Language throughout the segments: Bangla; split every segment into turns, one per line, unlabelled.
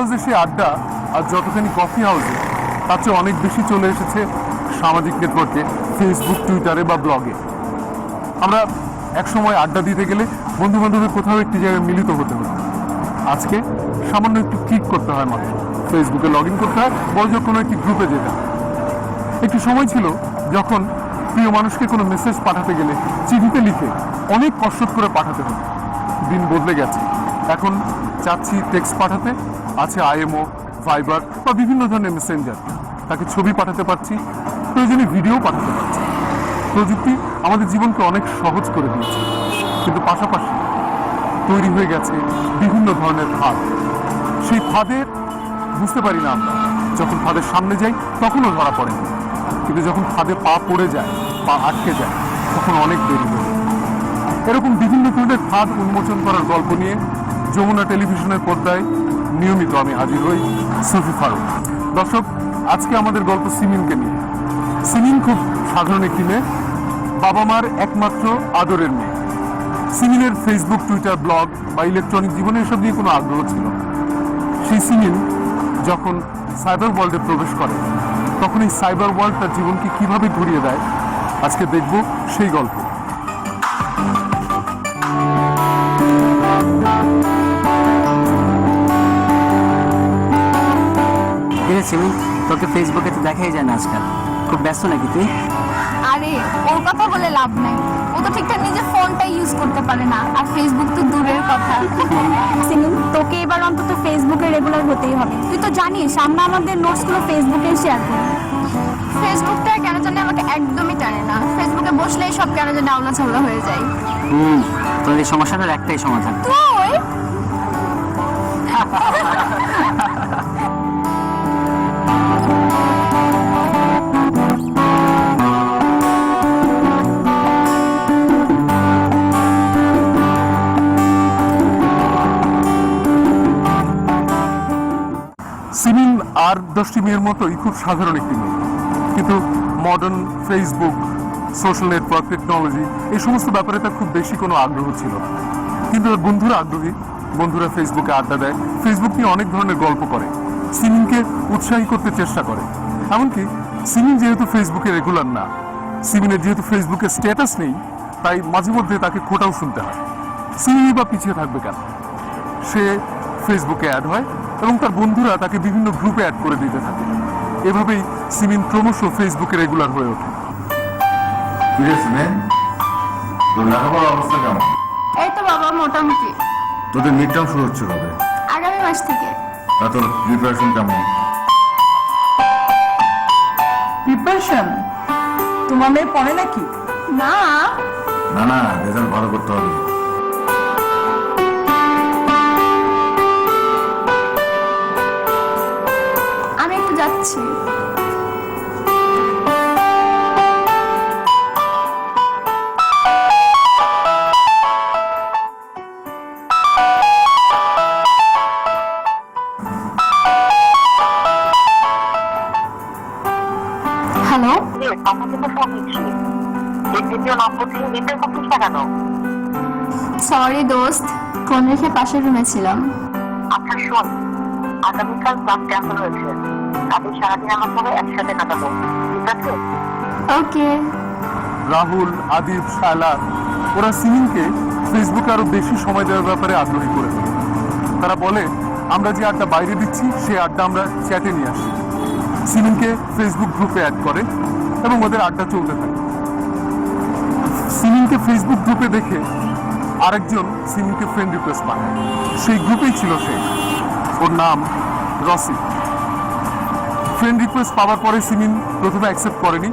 হাউসে সে আড্ডা আর যতখানি কফি হাউসে তার চেয়ে অনেক বেশি চলে এসেছে সামাজিক নেটওয়ার্কে ফেসবুক টুইটারে বা ব্লগে আমরা একসময় আড্ডা দিতে গেলে বন্ধু বান্ধবের কোথাও একটি জায়গায় মিলিত হতে হতো। আজকে সামান্য একটু ক্লিক করতে হয় মাত্র। ফেসবুকে লগ ইন করতে হয়, বড় কোনো একটি গ্রুপে যেতে একটি সময় ছিল যখন প্রিয় মানুষকে কোনো মেসেজ পাঠাতে গেলে চিঠিতে লিখে অনেক কষ্ট করে পাঠাতে হতো। দিন বদলে গেছে। এখন চাচ্ছি টেক্সট পাঠাতে, আছে আইএমও ভাইবার বা বিভিন্ন ধরনের মেসেঞ্জার তাকে ছবি পাঠাতে পারছি, প্রয়োজনে ভিডিও পাঠাতে পারছি। প্রযুক্তি আমাদের জীবনকে অনেক সহজ করে দিয়েছে। কিন্তু পাশাপাশি তৈরি হয়ে গেছে বিভিন্ন ধরনের ফাঁদ। সেই ফাঁদের বুঝতে পারি না আমরা, যখন ফাঁদের সামনে যাই, তখনও ধরা পড়ে না। কিন্তু যখন ফাঁদে পা পড়ে যায়, পা আটকে যায়, তখন অনেক দেরি হয়ে। এরকম বিভিন্ন ধরনের ফাঁদ উন্মোচন করার গল্প নিয়ে যমুনা টেলিভিশনের পর্দায় নিয়মিত আমি হাজির হই সুফি ফারুক। দর্শক, আজকে আমাদের গল্প সিমিনকে নিয়ে। সিমিন খুব সাধারণ একটি মেয়ে বাবা মার একমাত্র আদরের মেয়ে। সিমিনের ফেসবুক টুইটার ব্লগ বা ইলেকট্রনিক জীবনে এসব নিয়ে কোনো আগ্রহ ছিল সেই সিমিন যখন সাইবার ওয়ার্ল্ডে প্রবেশ করে, তখন এই সাইবার ওয়ার্ল্ড তার জীবনকে কীভাবে ঘুরিয়ে দেয়, আজকে দেখব সেই গল্প।
সিমি তোকে ফেসবুকে তো দেখাই যায় না আজকাল। খুব ব্যস্ত নাকি তুই?
আরে ওর কথা বলে লাভ নাই। ও তো ঠিকঠাক নিজের ফোনটা ইউজ করতে পারে না আর ফেসবুক তো দূরের কথা। সিমিন তোকে এবার অন্তত ফেসবুকে রেগুলার হতেই হবে। তুই তো জানিস আমরা আমাদের নোটসগুলো ফেসবুকে শেয়ার করি। ফেসবুকটা কেন জানি আমাকে একদমই টানে না। ফেসবুকে বসলেই সব কেন জানি আওলা ছাওলা হয়ে যায়।
হুম তোর এই সমস্যাটার একটাই সমাধান।
তুই?
দশটি মেয়ের মতোই, খুব সাধারণ একটি মেয়ে কিন্তু modern Facebook social network technology এই সমস্ত ব্যাপারে তার খুব বেশি কোনো আগ্রহ ছিল কিন্তু ওর বন্ধুরা আগ্রহী, বন্ধুরা ফেসবুকে আড্ডা দেয়। ফেসবুক নিয়ে অনেক ধরনের গল্প করে। সিমিনকে উৎসাহী করতে চেষ্টা করে। এমনকি সিমিন যেহেতু ফেসবুকে রেগুলার না, সিমিনের যেহেতু ফেসবুকে স্ট্যাটাস নেই, তাই মাঝে মধ্যে তাকে খোটাও শুনতে হয়। সিমিনই বা পিছিয়ে থাকবে কেন? সে ফেসবুকে অ্যাড হয় এবং তার বন্ধুরা তাকে বিভিন্ন গ্রুপে অ্যাড করে দিতে থাকে। এভাবেই সিমিন ক্রমশ ফেসবুকে রেগুলার হয়ে ওঠে।
তোর লেখাপড়ার অবস্থা কেমন?
এই তো বাবা মোটামুটি।
তোদের মিড টার্ম শুরু হচ্ছে কবে?
আগামী মাস থেকে।
তা তোর প্রিপারেশন কেমন?
প্রিপারেশন তোমার মেয়ে পড়ে নাকি?
না।
না না রেজাল্ট ভালো করতে হবে।
হ্যালো সরি দোস্ত ফোন রেখে পাশের রুমে ছিলাম।
আচ্ছা শোন আগামীকাল ক্লাস ক্যান্সেল হয়েছে। কালকে সারাদিন আমার সবাই একসাথে কাটাবো। ঠিক আছে?
ওকে।
রাহুল আদিব শায়লা ওরা সিমিনকে ফেসবুকে আরও বেশি সময় দেওয়ার ব্যাপারে আগ্রহী করে তোলে। তারা বলে আমরা যে আড্ডা বাইরে দিচ্ছি সেই আড্ডা আমরা চ্যাটে নিয়ে আসি। সিমিনকে ফেসবুক গ্রুপে অ্যাড করে এবং ওদের আড্ডা চলতে থাকে। সিমিনকে ফেসবুক গ্রুপে দেখে আরেকজন সিমিনকে ফ্রেন্ড রিকোয়েস্ট পাঠায় সেই গ্রুপেই ছিল সে। ওর নাম রসি ফ্রেন্ড রিকোয়েস্ট পাওয়ার পরে সিমিন প্রথমে অ্যাকসেপ্ট করেনি।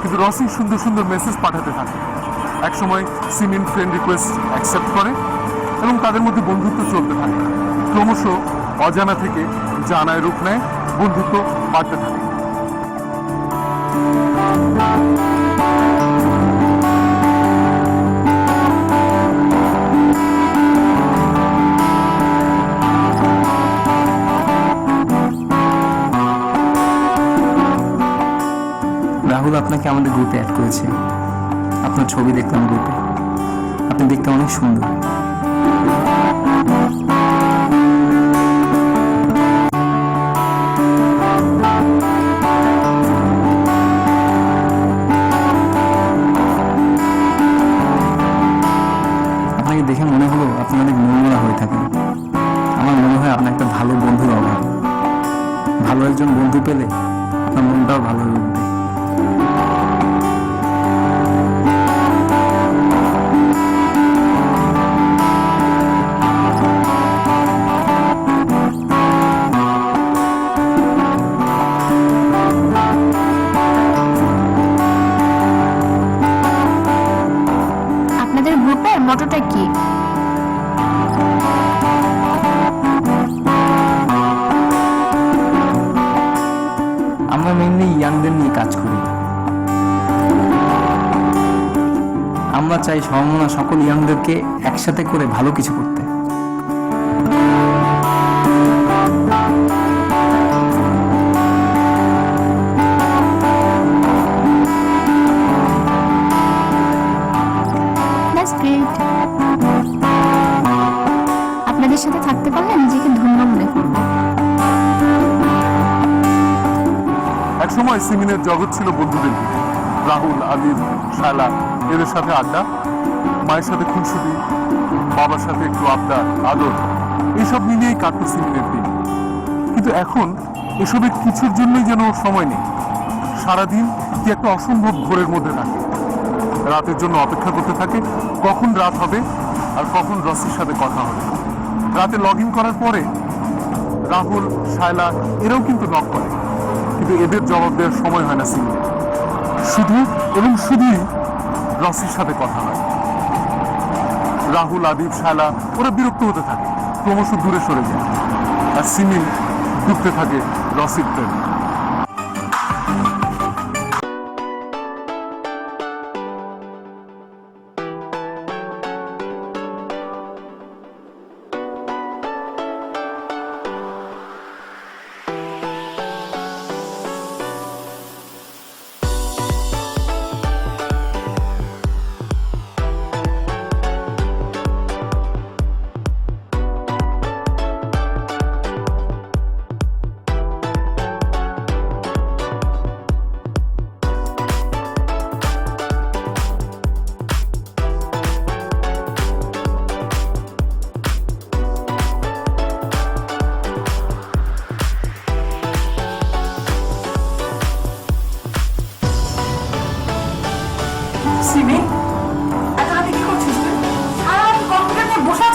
কিন্তু রসি সুন্দর সুন্দর মেসেজ পাঠাতে থাকে। একসময় সিমিন ফ্রেন্ড রিকোয়েস্ট অ্যাকসেপ্ট করে এবং তাদের মধ্যে বন্ধুত্ব চলতে থাকে। ক্রমশ অজানা থেকে জানায় রূপ নেয়, বন্ধুত্ব বাড়তে থাকে।
আমাদের গ্রুপে অ্যাড করেছে। আপনার ছবি দেখলাম গ্রুপে আপনি দেখতে অনেক সুন্দর। আপনাকে দেখে মনে হলো আপনি অনেক নোংরা হয়ে থাকেন। আমার মনে হয় আপনার একটা ভালো বন্ধুর অভাব। ভালো একজন বন্ধু পেলে আপনার মনটাও ভালো হয়ে উঠবে।
কি?
আমরা মেনলি ইয়াংদের নিয়ে কাজ করি। আমরা চাই সমমনা সকল ইয়াংদেরকে একসাথে করে ভালো কিছু করতে।
সময় সিমিনের জগৎ ছিল বন্ধুদের রাহুল আদিব শালা, এদের সাথে আড্ডা, মায়ের সাথে খুনসুটি, বাবার সাথে একটু আবদার আদর এইসব মিলিয়েই কাটতো সিমিনের দিন। কিন্তু এখন এসবের কিছুর জন্যই যেন সময় নেই। সারাদিন কি একটা অসম্ভব ঘোরের মধ্যে থাকে। রাতের জন্য অপেক্ষা করতে থাকে কখন রাত হবে আর কখন রসির সাথে কথা হবে। রাতে লগ ইন করার পরে রাহুল, শায়লা, এরাও কিন্তু নক করে। কিন্তু এদের জবাব দেওয়ার সময় হয় না সিমিনের শুধু এবং শুধুই রসির সাথে কথা হয়। রাহুল, আদিব, শায়লা, ওরা বিরক্ত হতে থাকে, ক্রমশ দূরে সরে যায়। আর সিমিন ডুবতে থাকে রসির প্রেমে।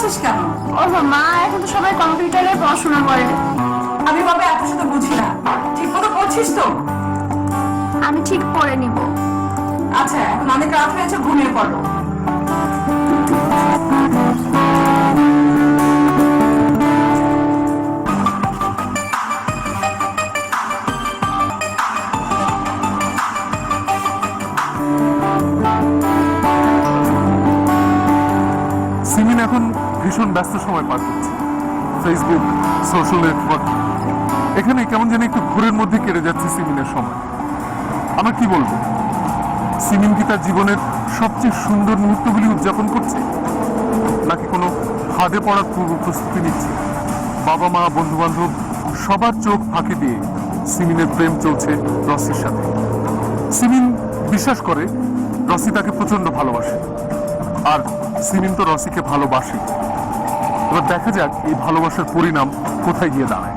নিয়ে কেন?
ও মা এখন তো সবাই কম্পিউটারে পড়াশোনা করে।
আমি বাবা এত সাথে বুঝি না। ঠিক মতো করছিস তো?
আমি ঠিক পড়ে নিব।
আচ্ছা এখন অনেক রাত হয়েছে ঘুমিয়ে পড়ো।
ভীষণ ব্যস্ত সময় পার করছে। ফেসবুক সোশ্যাল নেটওয়ার্ক এখানে কেমন যেন একটু ঘোরের মধ্যে কেটে যাচ্ছে সিমিনের সময়। আমরা কি বলব? সিমিন কি তার জীবনের সবচেয়ে সুন্দর মুহূর্তগুলি উদযাপন করছে? নাকি কোনো ফাঁদে পড়ার পূর্ব প্রস্তুতি নিচ্ছে? বাবা মা বন্ধু বান্ধব সবার চোখ ফাঁকি দিয়ে সিমিনের প্রেম চলছে রসির সাথে। সিমিন বিশ্বাস করে রসি তাকে প্রচণ্ড ভালোবাসে। আর সিমিন তো রসিকে ভালোবাসে। এবার দেখা যাক এই ভালোবাসার পরিণাম কোথায় গিয়ে দাঁড়ায়।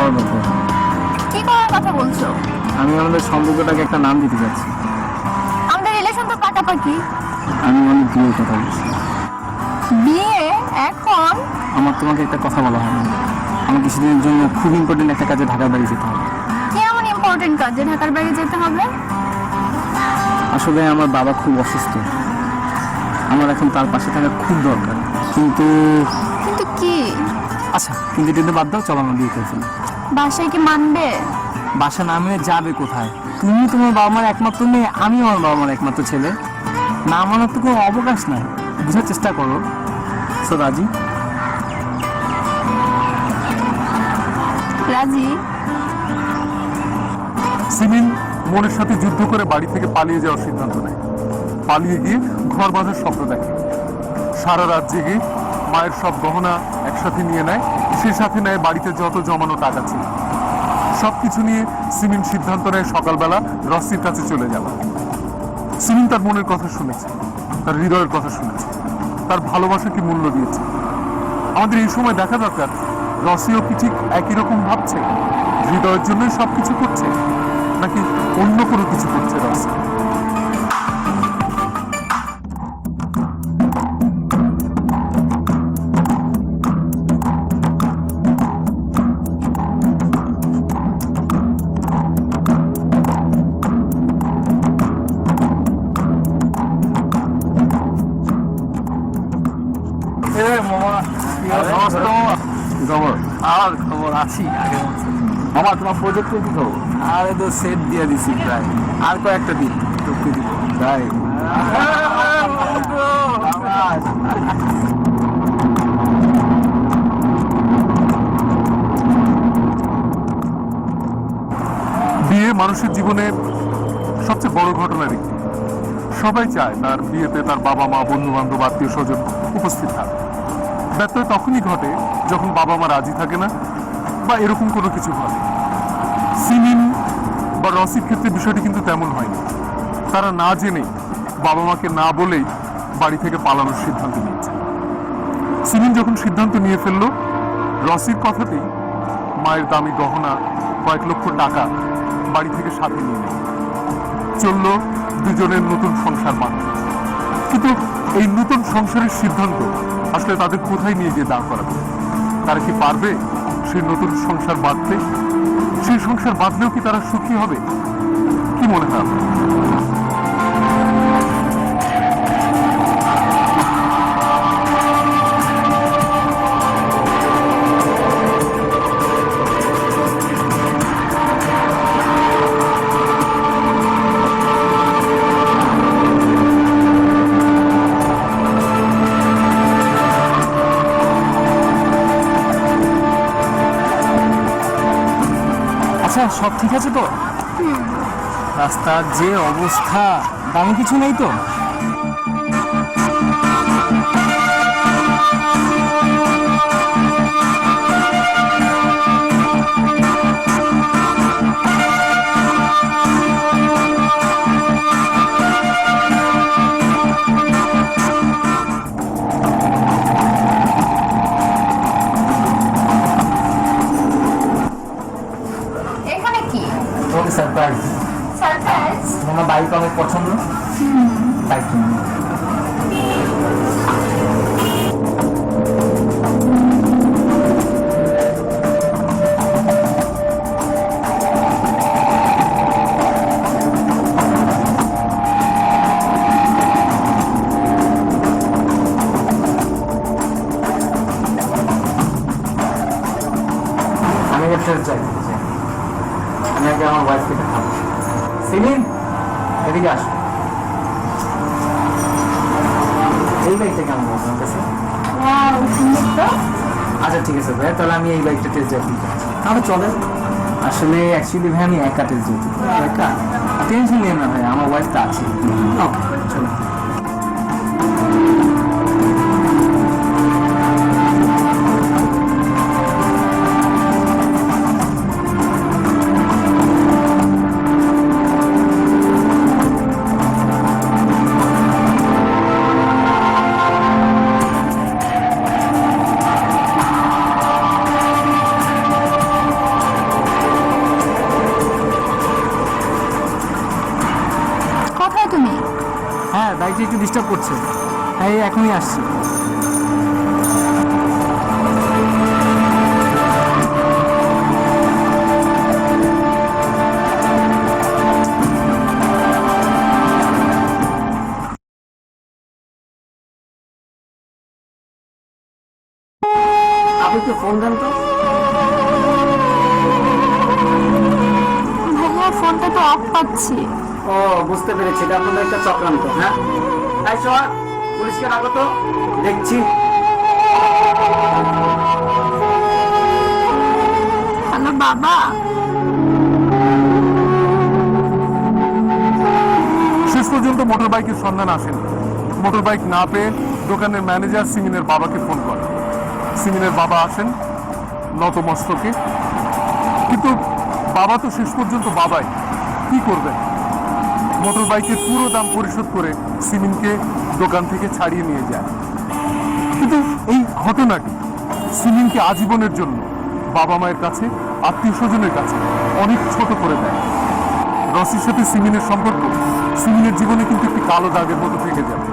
করার দরকার
কি করার কথা বলছো?
আমি আমাদের সম্পর্কটাকে একটা নাম দিতে চাচ্ছি
আমাদের রিলেশন তো পাকাপাকি।
আমি অনেক বিয়ের কথা বলছি।
বিয়ে এখন?
আমার তোমাকে একটা কথা বলা হয়নি আমার কিছুদিনের জন্য খুব ইম্পর্টেন্ট একটা কাজে ঢাকার বাড়ি যেতে হবে।
কি এমন ইম্পর্টেন্ট কাজ ঢাকার বাইরে যেতে হবে?
আসলে আমার বাবা খুব অসুস্থ। আমার এখন তার পাশে থাকা খুব দরকার। কিন্তু
কিন্তু কি?
আচ্ছা কিন্তু এটা বাদ দাও চলো আমরা বিয়ে করে
বাসায় কি মানবে?
বাসা না মেনে যাবে কোথায়? তুমি তোমার বাবা মার একমাত্র মেয়ে আমি আমার বাবা মার একমাত্র ছেলে। না মানার তো কোনো অবকাশ নাই। বুঝার চেষ্টা করো। সো রাজি।
রাজি
সিমিন মনের সাথে যুদ্ধ করে বাড়ি থেকে পালিয়ে যাওয়ার সিদ্ধান্ত নেয়। পালিয়ে গিয়ে ঘর বাঁধার স্বপ্ন দেখে। সারা রাত জেগে মায়ের সব গহনা একসাথে নিয়ে নেয় সে সাথে নেয় বাড়িতে যত জমানো টাকা ছিল সবকিছু নিয়ে সিমিন সিদ্ধান্ত নেয় সকালবেলা রসির কাছে চলে যাবে সিমিন তার মনের কথা শুনেছে, তার হৃদয়ের কথা শুনেছে, তার ভালোবাসাকে মূল্য দিয়েছে। আমাদের এই সময় দেখা দরকার রসিও কি ঠিক একই রকম ভাবছে? হৃদয়ের জন্যই সবকিছু করছে, নাকি অন্য কোনো কিছু করছে রসি
আছি। আগে
মামা তোমার প্রজেক্টের কি খবর
আরে তো সেট দিয়ে দিছি প্রায় আর কয়েকটা দিন। টুকতে দিব।
তাই?
বিয়ে মানুষের জীবনে সবচেয়ে বড় ঘটনার একটি। সবাই চায় তার বিয়েতে তার বাবা মা বন্ধু বান্ধব আত্মীয় স্বজন উপস্থিত থাকে। ব্যত্যয় তখনই ঘটে যখন বাবা মা রাজি থাকে না বা এরকম কোনো কিছু ঘটে সিমিন বা রসির ক্ষেত্রে বিষয়টি কিন্তু তেমন হয়নি। তারা না জেনে বাবা মাকে না বলেই বাড়ি থেকে পালানোর সিদ্ধান্ত নিয়েছে। সিমিন যখন সিদ্ধান্ত নিয়ে ফেলল রসির কথাতেই মায়ের দামি গহনা, কয়েক লক্ষ টাকা বাড়ি থেকে সাথে নিয়ে নেয়। চলল দুজনের নতুন সংসার বাঁধতে কিন্তু এই নতুন সংসারের সিদ্ধান্ত আসলে তাদের কোথায় নিয়ে গিয়ে দাঁড় করাবে? তারা কি পারবে? সেই নতুন সংসার বাঁধতে সেই সংসার বাঁধলেও কি তারা সুখী হবে কি মনে হয় আপনার?
সব ঠিক আছে তো? রাস্তার যে অবস্থা দামি কিছু নেই তো? বাইক কিনবো তাহলে আমি এই বাইকটা টেস্ট ড্রাইভ দিতে তাহলে চলে। আসলে অ্যাকচুয়ালি ভাই আমি একা টেস্ট ড্রাইভ একা? টেনশন নিয়ে না ভাই আমার ওয়াইফটা আছে। ওকে চলো। এখনই আসছি। আপনি একটু ফোন দেন তো।
ভাইয়া ফোনটা তো অফ পাচ্ছি।
ও বুঝতে পেরেছি। এটা আপনাদের একটা চক্রান্ত হ্যাঁ? তাই পুলিশকে ডাকো তো দেখছি।
হ্যালো বাবা।
শেষ পর্যন্ত মোটর বাইকের সন্ধান আসেনি। মোটর বাইক না পেয়ে দোকানের ম্যানেজার সিমিনের বাবাকে ফোন করে। সিমিনের বাবা আসেন নতমস্তকে কিন্তু বাবা তো শেষ পর্যন্ত বাবাই। কি করবেন? মোটর বাইকের পুরো দাম পরিশোধ করে সিমিনকে দোকান থেকে ছাড়িয়ে নিয়ে যায়। কিন্তু এই ঘটনাটি সিমিনকে আজীবনের জন্য বাবা মায়ের কাছে, আত্মীয় স্বজনের কাছে অনেক ছোট করে দেয়। রসির সাথে সিমিনের সম্পর্ক সিমিনের জীবনে কিন্তু একটি কালো দাগের মতো থেকে যাবে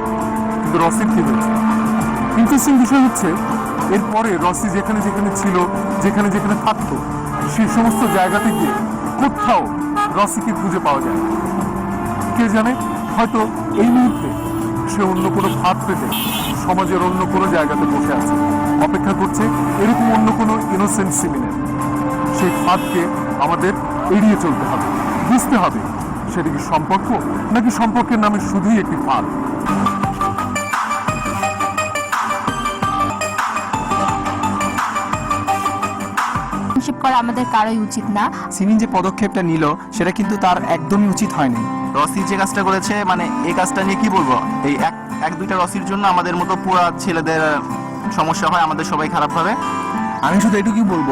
কিন্তু রসির কি হয়েছে? ইন্টারেস্টিং বিষয় হচ্ছে, এরপরে রসি যেখানে যেখানে ছিল, যেখানে যেখানে থাকতো, সেই সমস্ত জায়গাতে গিয়ে কোথাও রসিকে খুঁজে পাওয়া যায়। কে জানে? হয়তো এই মুহূর্তে সে অন্য কোনো ফাঁদ পেতে সমাজের অন্য কোনো জায়গাতে বসে আছে। অপেক্ষা করছে এরকম অন্য কোনো ইনোসেন্ট সিমিনের সেই ফাঁদকে আমাদের এড়িয়ে চলতে হবে। বুঝতে হবে সেটা কি সম্পর্ক নাকি সম্পর্কের নামে শুধুই একটি ফাঁদ।
করা আমাদের কারোই উচিত না।
সিমিন যে পদক্ষেপটা নিল সেটা কিন্তু তার একদমই উচিত হয়নি।
রসি যে কাজটা করেছে মানে এই কাজটা নিয়ে কি বলব? এই এক এক দুইটা রসির জন্য আমাদের মতো পুরা ছেলেদের সমস্যা হয় আমাদের সবাই খারাপ ভাবে
আমি শুধু এটুকুই বলব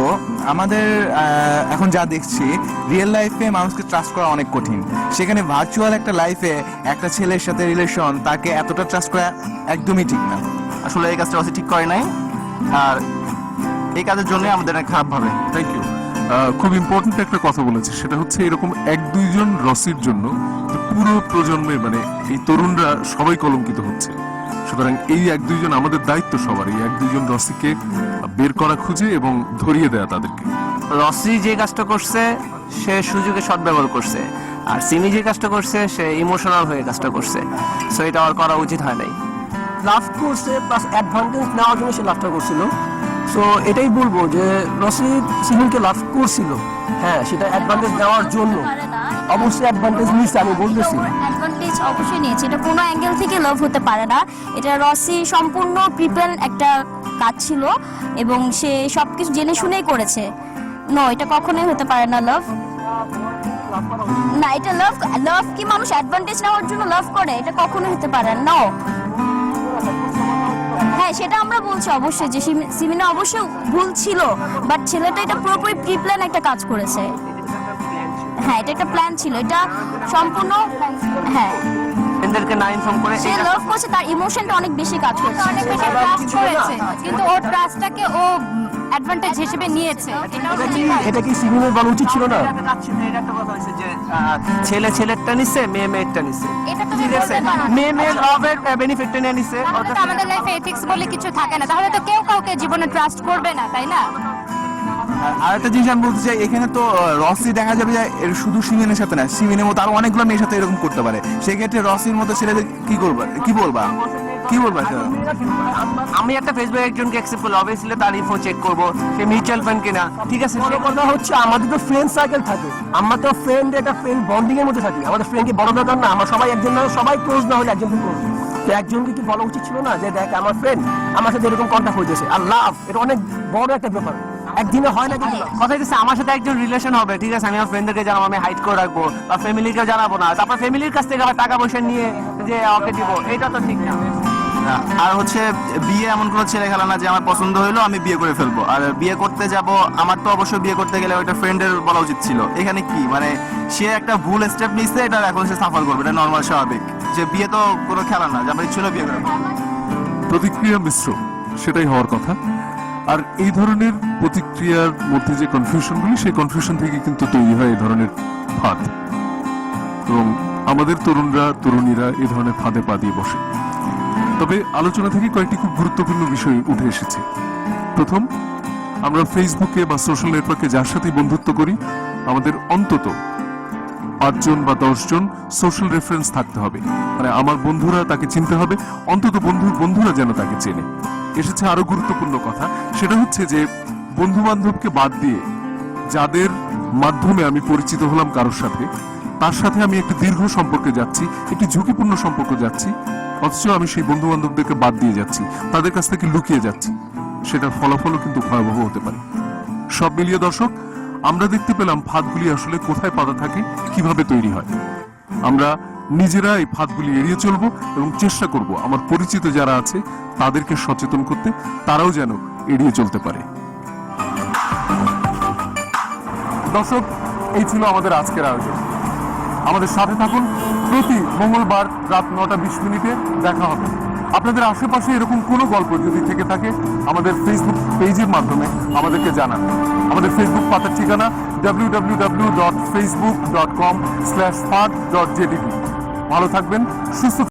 আমাদের আহ, এখন যা দেখছি রিয়েল লাইফে মানুষকে ট্রাস্ট করা অনেক কঠিন। সেখানে ভার্চুয়াল একটা লাইফে একটা ছেলের সাথে রিলেশন তাকে এতটা ট্রাস্ট করা একদমই ঠিক না।
আসলে এই কাজটা রসি ঠিক করে নাই আর এই কাজের জন্য আমাদের খারাপ ভাবে
থ্যাংক ইউ খুব ইম্পর্ট্যান্ট একটা কথা বলেছে। সেটা হচ্ছে এরকম এক দুইজন রসির জন্য পুরো প্রজন্মে মানে এই তরুণরা সবাই কলঙ্কিত হচ্ছে। সুতরাং এই এক দুইজন আমাদের দায়িত্ব সবার এই এক দুইজন রসিকে বের করা খুঁজে এবং ধরিয়ে দেয়া তাদেরকে।
রসি যে কাজটা করছে সে সুযোগে সদ্ব্যবহার করছে। আর সিমি যে কাজটা করছে সে ইমোশনাল হয়ে কাজটা করছে। সো এটা আর করা উচিত হয় নাই।
লাভ করছে প্লাস অ্যাডভান্টেজ নেওয়ার জন্য সে লাভটা করছিল। সো এটাই বলব যে রসি সিভিলকে লাভ করছিল। হ্যাঁ সেটা অ্যাডভান্টেজ নেওয়ার জন্য। অবশ্যই অ্যাডভান্টেজ নিচ্ছে আমি বলতেছি।
অ্যাডভান্টেজ অবশ্যই নিয়েছে। এটা কোনো অ্যাঙ্গেল থেকে লাভ হতে পারে না। এটা রসি সম্পূর্ণ প্রিপেল একটা কাজ ছিল এবং সে সবকিছু জেনে শুনেই করেছে। নো এটা কখনোই হতে পারে না লাভ না, এটা লাভ লাভ কি মানুষ অ্যাডভান্টেজ নেওয়ার জন্য লাভ করে? এটা কখনোই হতে পারে না. হ্যাঁ সেটা আমরা বলছি অবশ্যই যে সিমিনা অবশ্যই ভুল ছিল বাট ছেলেটা এটা পুরোপুরি প্রিপ্ল্যান একটা কাজ করেছে। হ্যাঁ এটা একটা প্ল্যান ছিল এটা সম্পূর্ণ হ্যাঁ।
এদেরকে না ইনফর্ম করে
সে লাভ করছে তার ইমোশনটা অনেক বেশি কাজ করছে। অনেক বেশি ট্রাস্ট করেছে কিন্তু ওর ট্রাস্টটাকে ও অ্যাডভান্টেজ হিসেবে নিয়েছে।
এটা কি সিভিলের বলা উচিত ছিল না?
ছেলে ছেলেরটা নিচ্ছে মেয়ে মেয়েরটা নিচ্ছে
এটা তুমি
ঠিক আছে?
বলতে পারো না।
মেয়ে লাভের বেনিফিটটা নিয়ে
তো
কাছে-
আমাদের লাইফে এথিক্স বলে কিছু থাকে না। তাহলে তো কেউ কাউকে জীবনে ট্রাস্ট করবে না তাই না?
আর একটা জিনিস আমি বলতে চাই এখানে তো রসি দেখা যাবে যে শুধু সিমিনের সাথে না সিমিনের মতো আরও অনেকগুলো মেয়ের সাথে এরকম করতে পারে। সেক্ষেত্রে রসির মতো ছেলেদের কি করবা কি বলবা? কি বলবা?
আমি একটা ফেসবুক একজনকে অ্যাকসেপ্ট অবভিয়াসলি তার ইনফো চেক করব সে মিউচুয়াল ফান্ড কিনা ঠিক আছে?
বড় কথা হচ্ছে আমাদের তো ফ্রেন্ড সার্কেল থাকে। আমরা তো ফ্রেন্ড একটা ফ্রেন্ড বন্ডিং এর মধ্যে থাকি। আমাদের ফ্রেন্ড কি বড় দরকার না আমরা সবাই একজন না সবাই ক্লোজ না হলে একজন ক্লোজ তো একজনকে কি বলা উচিত ছিল না যে দেখ আমার ফ্রেন্ড আমার সাথে এরকম কন্ট্যাক্ট হয়েছে আর লাভ এটা অনেক বড় একটা ব্যাপার। একদিনে হয় না কিন্তু
কথা হচ্ছে আমার সাথে একজন রিলেশন হবে ঠিক আছে? আমি আমার ফ্রেন্ডদেরকে জানাব আমি হাইড করে রাখব বা ফ্যামিলিকে জানাব না। তারপর ফ্যামিলির কাছ থেকে আবার টাকা পয়সা নিয়ে যে ওকে দিব এটা তো ঠিক না,
আর হচ্ছে বিয়ে এমন কোনো ছেলে খেলা না যে আমার পছন্দ হইল, আমি বিয়ে করে ফেলব। আর বিয়ে করতে যাব, আমার তো অবশ্যই বিয়ে করতে গেলে ওইটা ফ্রেন্ডের বলা উচিত ছিল। এখানে কি? মানে সে একটা ভুল স্টেপ নিচ্ছে এটা এখন সে সাফার করবে, এটা নর্মাল স্বাভাবিক। যে বিয়ে তো কোনো খেলা না যে আমার ইচ্ছে হলো বিয়ে করে।
প্রতিক্রিয়া মিশ্র, সেটাই হওয়ার কথা। আর এই ধরনের প্রতিক্রিয়ার মধ্যে যে কনফিউশনগুলি সেই কনফিউশন থেকে কিন্তু তৈরি হয় এই ধরনের ফাঁদ। এবং আমাদের তরুণরা, তরুণীরা এই ধরনের ফাঁদে পা দিয়ে বসে। তবে আলোচনা থেকে কয়েকটি খুব গুরুত্বপূর্ণ বিষয় উঠে এসেছে। প্রথম, আমরা ফেসবুকে বা সোশ্যাল নেটওয়ার্কে যার সাথেই বন্ধুত্ব করি, আমাদের অন্তত পাঁচজন বা দশজন সোশ্যাল রেফারেন্স থাকতে হবে। মানে আমার বন্ধুরা তাকে চিনতে হবে, অন্তত বন্ধুর বন্ধুরা যেন তাকে চেনে। এসেছে আরও গুরুত্বপূর্ণ কথা, সেটা হচ্ছে যে বন্ধু বান্ধবকে বাদ দিয়ে যাদের মাধ্যমে আমি পরিচিত হলাম কারোর সাথে, তার সাথে আমি একটি দীর্ঘ সম্পর্কে যাচ্ছি, একটি ঝুঁকিপূর্ণ সম্পর্ক যাচ্ছি অথচ আমি সেই বন্ধু বান্ধবদেরকে বাদ দিয়ে যাচ্ছি, তাদের কাছ থেকে লুকিয়ে যাচ্ছি। সেটার ফলাফলও কিন্তু ভয়াবহ হতে পারে। সব মিলিয়ে দর্শক, আমরা দেখতে পেলাম ফাঁদগুলি আসলে কোথায় পাতা থাকে, কীভাবে তৈরি হয়। আমরা নিজেরা এই ফাঁদগুলি এড়িয়ে চলব এবং চেষ্টা করব আমার পরিচিত যারা আছে, তাদেরকে সচেতন করতে, তারাও যেন এড়িয়ে চলতে পারে। দর্শক, এই ছিল আমাদের আজকের আয়োজন। আমাদের সাথে থাকুন প্রতি মঙ্গলবার রাত নটা বিশ মিনিটে দেখা হবে। আপনাদের আশেপাশে এরকম কোনো গল্প যদি থেকে থাকে, আমাদের ফেসবুক পেজের মাধ্যমে আমাদেরকে জানান। আমাদের ফেসবুক পাতার ঠিকানা W W W dot Facebook dot com slash dot ভালো থাকবেন, সুস্থ